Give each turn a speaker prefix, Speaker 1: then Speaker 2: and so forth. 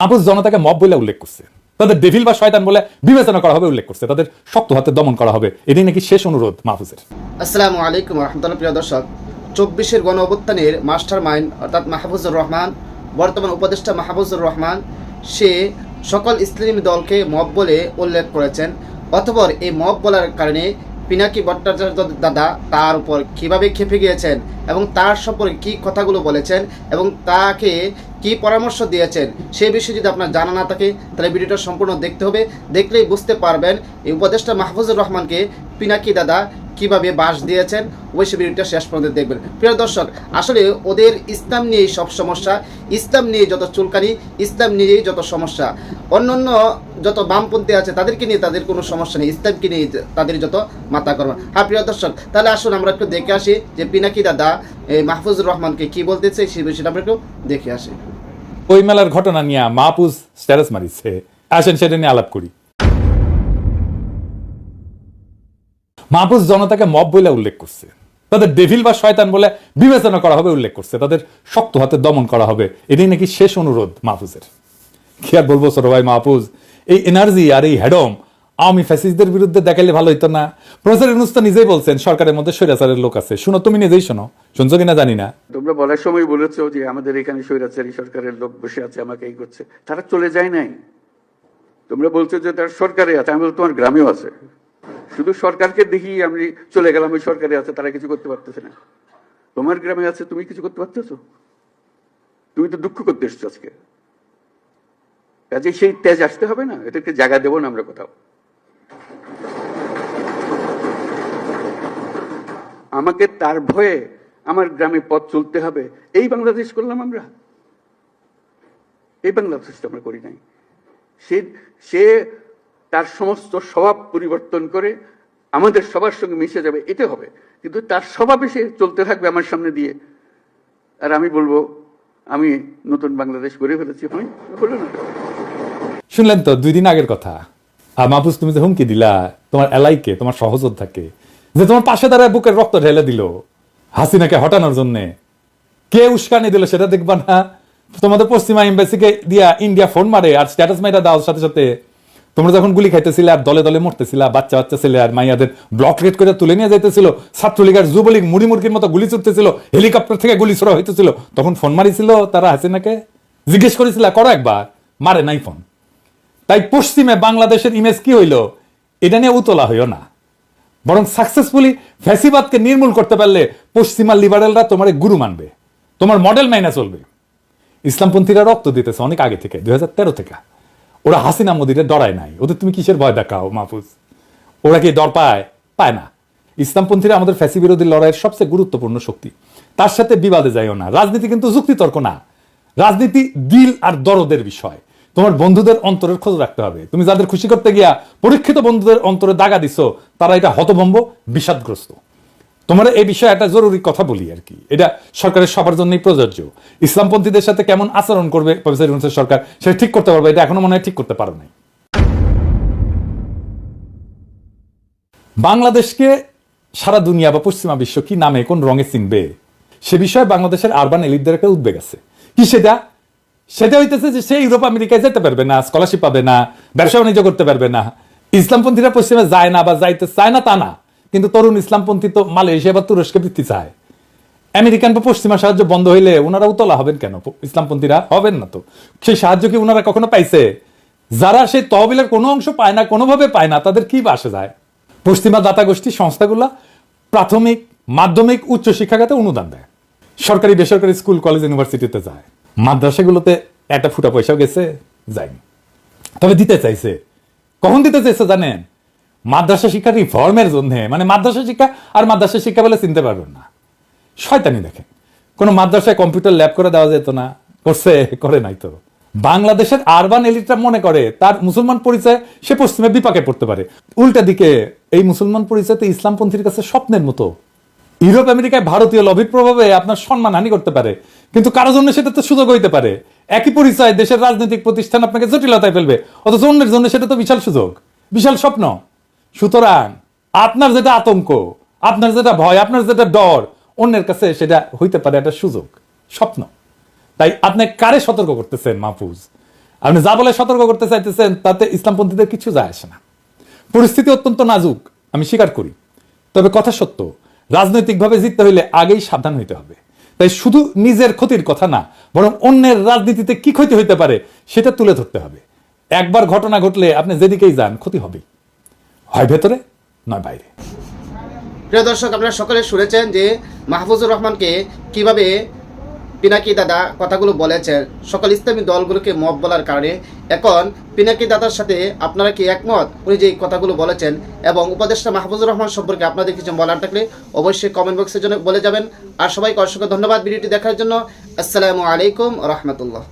Speaker 1: মাহফুজ জনতাকে মব বলে উল্লেখ করছে। তাদের ডেভিল বা শয়তান বলে বিবেচনা করা হবে উল্লেখ করছে। তাদের শক্ত হাতে দমন করা হবে। এটাই নাকি শেষ অনুরোধ মাহফুজের।
Speaker 2: আসসালামু আলাইকুম রহমতুল্লাহ। প্রিয় দর্শক, চব্বিশের গণ অভ্যুত্থানের মাস্টার মাইন্ড অর্থাৎ মাহফুজুর রহমান, বর্তমান উপদেষ্টা মাহফুজুর রহমান, সে সকল ইসলামী দলকে মব বলে উল্লেখ করেছেন। অতপর এই মব বলার কারণে পিনাকি ভট্টাচার্য দাদা তার উপর কীভাবে খেপে গিয়েছেন এবং তার সম্পর্কে কী কথাগুলো বলেছেন এবং তাকে কি পরামর্শ দিয়েছেন সেই বিষয়ে যদি আপনার জানা না থাকে, তাহলে ভিডিওটা সম্পূর্ণ দেখতে হবে। দেখলেই বুঝতে পারবেন, এই উপদেষ্টা মাহফুজুর রহমানকে পিনাকি দাদা কীভাবে বাস দিয়েছেন অবশ্যই ভিডিওটা শেষ পর্যন্ত দেখবেন। প্রিয় দর্শক, আসলে ওদের ইসলাম নিয়েই সব সমস্যা, ইসলাম নিয়ে যত চুলকানি, ইসলাম নিয়েই যত সমস্যা, অন্যান্য যত বামপন্থী আছে, তাদেরকে নিয়ে তাদের কোনো সমস্যা নেই, ইসলামকে নিয়ে তাদের যত মাথা কর্ম হ্যাঁ প্রিয় দর্শক, তাহলে আসুন আমরা একটু দেখে আসি যে পিনাকি দাদা, এই মাহফুজুর রহমানকে কি বলতেছে, সেই বিষয়টা আমরা একটু দেখে আসি।
Speaker 1: ওই মেলার ঘটনা নিয়ে মাহফুজ স্ট্যাটাস মারিছে। আসেন, সেটা নিয়ে আলাপ করি। মাহফুজ জনতাকে মব বলে উল্লেখ করছে। তাদের ডেভিল বা শয়তান বলে বিবেচনা করা হবে উল্লেখ করছে। তাদের শক্ত হাতে দমন করা হবে। এটাই নাকি শেষ অনুরোধ মাহফুজের। কি আর বলব ছোট ভাই মাহফুজ? এই এনার্জি আর এই হ্যাডম আওয়ামী ফ্যাসিস্টদের বিরুদ্ধে দেখাইলে ভালো হইতো না। ইউনুস তো নিজেই বলছেন, সরকারের মধ্যে স্বৈরাচারের লোক আছে। শুনো, তুমি নিজেই শোনো। শুনছো কিনা জানি না।
Speaker 3: তোমরা বলার সময় বলেছ যে আমাদের এখানে স্বৈরাচারী সরকারের লোক বসে আছে, আমাকে এই করছে। তারা চলে যায় নাই। তোমরা বলছো যে তারা সরকারে আছে আমি তোমার গ্রামেও আছে। শুধু সরকারকে দেখি আমি চলে গেলাম, ওই সরকারে আছে, তারা কিছু করতে পারতেছে না। তোমার গ্রামে আছে, তুমি কিছু করতে পারতেছো? তুমি তো দুঃখ করতে এসছো আজকে। কাজে সেই তেজ আসতে হবে না এটাকে জায়গা দেবো না আমরা কোথাও। আমাকে তার ভয়ে আমার গ্রামে পথ চলতে হবে, এই বাংলাদেশ করলাম আমরা। এই বাংলাদেশ তো আমরা করি নাই। সে সে তার সমস্ত স্বভাব পরিবর্তন করে আমাদের সবার সঙ্গে মিশে যাবে এটা হবে। কিন্তু তার স্বভাবে সে চলতে থাকবে আমার সামনে দিয়ে। আর আমি বলব, আমি নতুন বাংলাদেশ গড়ে ফেলেছি, হয়? হলো না।
Speaker 1: শুনলেন তো, দুই দিন আগের কথা। আর মাহফুজ, তুমি যে হুমকি দিলা, তোমার এলাইকে, তোমার সহযোদ্ধাকে, যে তোমার পাশে দাঁড়ায় বুকের রক্ত ঢেলে দিল, হাসিনাকে হটানোর জন্য। কে উস্কানি দিল সেটা দেখবা না? তোমাদের পশ্চিমা এম্বাসিকে দিয়া ইন্ডিয়া ফোন মারে, আর স্ট্যাটাস মাইটা দাও সাথে সাথে। তোমরা যখন গুলি খাইতেছিলে আর দলে দলে মরতেছিলা বাচ্চা বাচ্চা ছেলে আর মাইয়াদের ব্লক রেড করে তুলে নিয়ে যাইতেছিল, ছাত্রলীগ আর যুবলীগ মুড়ি মুরগির মতো গুলি ছুটতেছিল হেলিকপ্টার থেকে গুলি ছোড়া হইতেছিল, তখন ফোন মারিছিল তারা হাসিনাকে, জিজ্ঞেস করেছিল, করো একবার, মারে নাই ফোন তাই পশ্চিমে বাংলাদেশের ইমেজ কি হইল? এটা নিয়ে উতলা হইও না। বরং সাকসেসফুলি ফ্যাসিবাদকে নির্মূল করতে পারলে পশ্চিমা লিবারেলরা তোমার গুরু মানবে, তোমার মডেল মাইনা চলবে। ইসলামপন্থীরা রক্ত দিতেছে অনেক আগে থেকে, দুই হাজার তেরো থেকে। ওরা হাসিনা মোদিরে ডরায় নাই। ওদের তুমি কিসের ভয় দেখাও মাহফুজ? ওরা কি ডর পায়? পায় না। ইসলামপন্থীরা আমাদের ফ্যাসি বিরোধী লড়াইয়ের সবচেয়ে গুরুত্বপূর্ণ শক্তি। তার সাথে বিবাদে যাইও না। রাজনীতি কিন্তু যুক্তিতর্ক না। রাজনীতি দিল আর দরদের বিষয়। তোমার বন্ধুদের অন্তরের খোঁজ রাখতে হবে। তুমি যাদের খুশি করতে গিয়া পরীক্ষিত বন্ধুদের অন্তরে দাগা দিছো, তারা এটা হতভম্ব, বিষাদগ্রস্ত। তোমার এই বিষয়ে একটা জরুরি কথা বলি আর কি। এটা সরকারের সবার জন্যই প্রযোজ্য। ইসলামপন্থীদের সাথে কেমন আচরণ করবে প্রফেসর ইউনুসের সরকার, সেটা ঠিক করতে পারবে, এটা এখনও মনে হয় ঠিক করতে পারো নাই। বাংলাদেশকে সারা দুনিয়া বা পশ্চিমা বিশ্ব কি নামে, কোন রঙে চিনবে? সে বিষয়ে বাংলাদেশের আরবান এলিটদের একটা উদ্বেগ আছে। কি সেটা? সেটা হইতেছে যে সে ইউরোপ, আমেরিকায় যেতে পারবে না স্কলারশিপ পাবে না, ব্যবসা বাণিজ্য করতে পারবে না। ইসলামপন্থীরা পশ্চিমে যায় না বা যাইতে চায় না তা না। কিন্তু তরুণ ইসলামপন্থী তো মালয়েশিয়া বা তুরস্কে বৃত্তি চায়। আমেরিকান বা পশ্চিমা সাহায্য বন্ধ হইলে ওনারা উতলা হবেন কেন? ইসলামপন্থীরা হবেন না তো। সেই সাহায্য কি ওনারা কখনো পাইছে? যারা সেই তহবিলের কোনো অংশ পায় না, কোনোভাবে পায় না, তাদের কি বাসে যায়? পশ্চিমা দাতা গোষ্ঠী সংস্থাগুলো প্রাথমিক, মাধ্যমিক, উচ্চ শিক্ষাখাতে অনুদান দেয়। সরকারি, বেসরকারি স্কুল, কলেজ, ইউনিভার্সিটিতে যায়। মাদ্রাসাগুলোতে একটা ফুটা পয়সাও গেছে, যায়নি। তবে দিতে চাইছে। কখন দিতে চাইছে জানেন? মাদ্রাসা শিক্ষা রিফর্মের জন্য? মানে মাদ্রাসা শিক্ষা আর মাদ্রাসা শিক্ষা বলে চিনতে পারবেন না। শয়তানি দেখেন। কোনো মাদ্রাসায় কম্পিউটার ল্যাব করে দেওয়া যেত না, করছে, করে নাই তো। বাংলাদেশের আরবান এলিটরা মনে করে, তার মুসলমান পরিচয় সে পশ্চিমে বিপাকে পড়তে পারে। উল্টা দিকে, এই মুসলমান পরিচয় তো ইসলামপন্থীর কাছে স্বপ্নের মতো। ইউরোপ, আমেরিকায় ভারতীয় লবির প্রভাবে আপনার সম্মান হানি করতে পারে। কিন্তু কারোর জন্য সেটা তো সুযোগ হইতে পারে। একই পরিচয় দেশের রাজনৈতিক প্রতিষ্ঠান আপনাকে জটিলতায় ফেলবে, অথচ অন্যের জন্য সেটা তো বিশাল সুযোগ, বিশাল স্বপ্ন। সুতরাং আপনার যেটা আতঙ্ক, আপনার যেটা ভয়, আপনার যেটা ডর, অন্যের কাছে সেটা হইতে পারে একটা সুযোগ, স্বপ্ন। তাই আপনি কারে সতর্ক করতেছেন মাহফুজ? আপনি যা বলে সতর্ক করতে চাইতেছেন, তাতে ইসলামপন্থীদের কিছু যায় আসে না। পরিস্থিতি অত্যন্ত নাজুক, আমি স্বীকার করি। তবে কথা সত্য, রাজনৈতিকভাবে জিততে হইলে আগেই সাবধান হইতে হবে। তাই শুধু নিজের ক্ষতির কথা না, বরং অন্যের রাজনীতিতে কি ক্ষতি হইতে পারে, সেটা তুলে ধরতে হবে। একবার ঘটনা ঘটলে আপনি যেদিকেই যান, ক্ষতি হবেই। হয় ভেতরে, নয় বাইরে।
Speaker 2: প্রিয় দর্শক, আপনারা সকলে শুনেছেন যে মাহফুজুর রহমানকে কীভাবে পিনাকি দাদা কথাগুলো বলেছেন। সকল ইসলামী দলগুলোকে মত বলার কারণে। এখন পিনাকি দাদার সাথে আপনারা কি একমত? উনি যে কথাগুলো বলেছেন এবং উপদেষ্টা মাহফুজুর রহমান সম্পর্কে আপনাদের কিছু বলার থাকলে অবশ্যই কমেন্ট বক্সের জন্য বলে যাবেন। আর সবাইকে অসংখ্য ধন্যবাদ ভিডিওটি দেখার জন্য। আসসালামু আলাইকুম রহমতুল্লাহ।